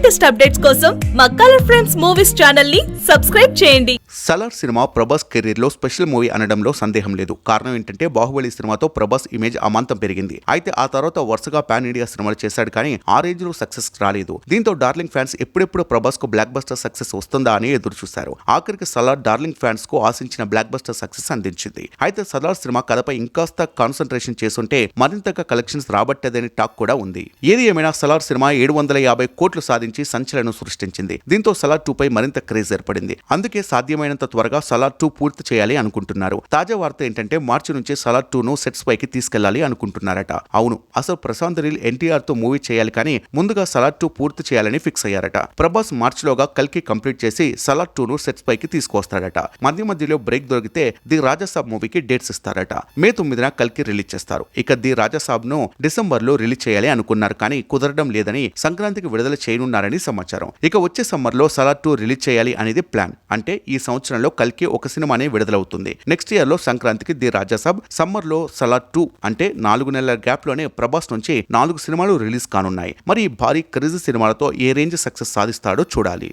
Latest updates కోసం మా colour friends movies ఛానల్ని సబ్స్క్రైబ్ చేయండి. సలార్ సినిమా ప్రభాస్ కెరీర్లో స్పెషల్ మూవీ అనడంలో సందేహం లేదు. కారణం ఏంటంటే బాహుబలి సినిమాతో ప్రభాస్ ఇమేజ్ అమాంతం పెరిగింది. అయితే ఆ తర్వాత వరుసగా పాన్ ఇండియా సినిమాలు చేశాడు కానీ ఆ రేంజ్లో సక్సెస్ రాలేదు. దీంతో డార్లింగ్ ఫ్యాన్స్ ఎప్పుడెప్పుడు ప్రభాస్కు బ్లాక్ బస్టర్ సక్సెస్ వస్తుందా అని ఎదురు చూశారు. ఆఖరికి సలార్ డార్లింగ్ ఫ్యాన్స్కు ఆశించిన బ్లాక్ బస్టర్ సక్సెస్ అందించింది. అయితే సలార్ సినిమా కథపై ఇంకాస్త కాన్సన్ట్రేషన్ చేసుంటే మరింతగా కలెక్షన్స్ రాబట్టేదని టాక్ కూడా ఉంది. ఏది ఏమైనా సలార్ సినిమా ఏడు వందల యాభై కోట్లు సాధించి సంచలనం సృష్టించింది. దీంతో సలార్ టూ పై మరింత క్రేజ్ ఏర్పడింది. అందుకే సాధ్యమైనంత త్వరగా సలార్ టూ పూర్తి చేయాలి అనుకుంటున్నారు. తాజా వార్త ఏంటంటే మార్చి నుంచి సలార్ టూ ను సెట్స్ పైకి తీసుకెళ్ళాలి అనుకుంటున్నారట. అవును అసలు ప్రశాంత్ రీల్ ఎన్టీఆర్తో మూవీ చేయాలి కానీ ముందుగా సలార్ టూ పూర్తి చేయాలని ఫిక్స్ అయ్యారట. ప్రభాస్ మార్చిలోగా కల్కి కంప్లీట్ చేసి సలార్ టూ ను సెట్స్ పైకి తీసుకొస్తాడట మధ్య మధ్యలో బ్రేక్ దొరికితే ది రాజాసాబ్ మూవీకి డేట్స్ ఇస్తారట. మే తొమ్మిదిన కల్కి రిలీజ్ చేస్తారు. ఇక ది రాజాసాబ్ను డిసెంబర్లో రిలీజ్ చేయాలి అనుకున్నారు కానీ కుదరడం లేదని సంక్రాంతికి విడుదల చేస్తున్నారని సమాచారం. ఇక వచ్చే సమ్మర్లో సలార్ టూ రిలీజ్ చేయాలి అనేది ప్లాన్. అంటే ఈ సంవత్సరంలో కల్కి ఒక సినిమానే విడుదలవుతుంది. నెక్స్ట్ ఇయర్లో సంక్రాంతికి ది రాజాసాబ్ సమ్మర్లో సలార్ టూ అంటే నాలుగు నెలల గ్యాప్లోనే ప్రభాస్ నుంచి నాలుగు సినిమాలు రిలీజ్ కానున్నాయి. మరి ఈ భారీ క్రేజ్ సినిమాలతో ఏ రేంజ్ సక్సెస్ సాధిస్తాడో చూడాలి.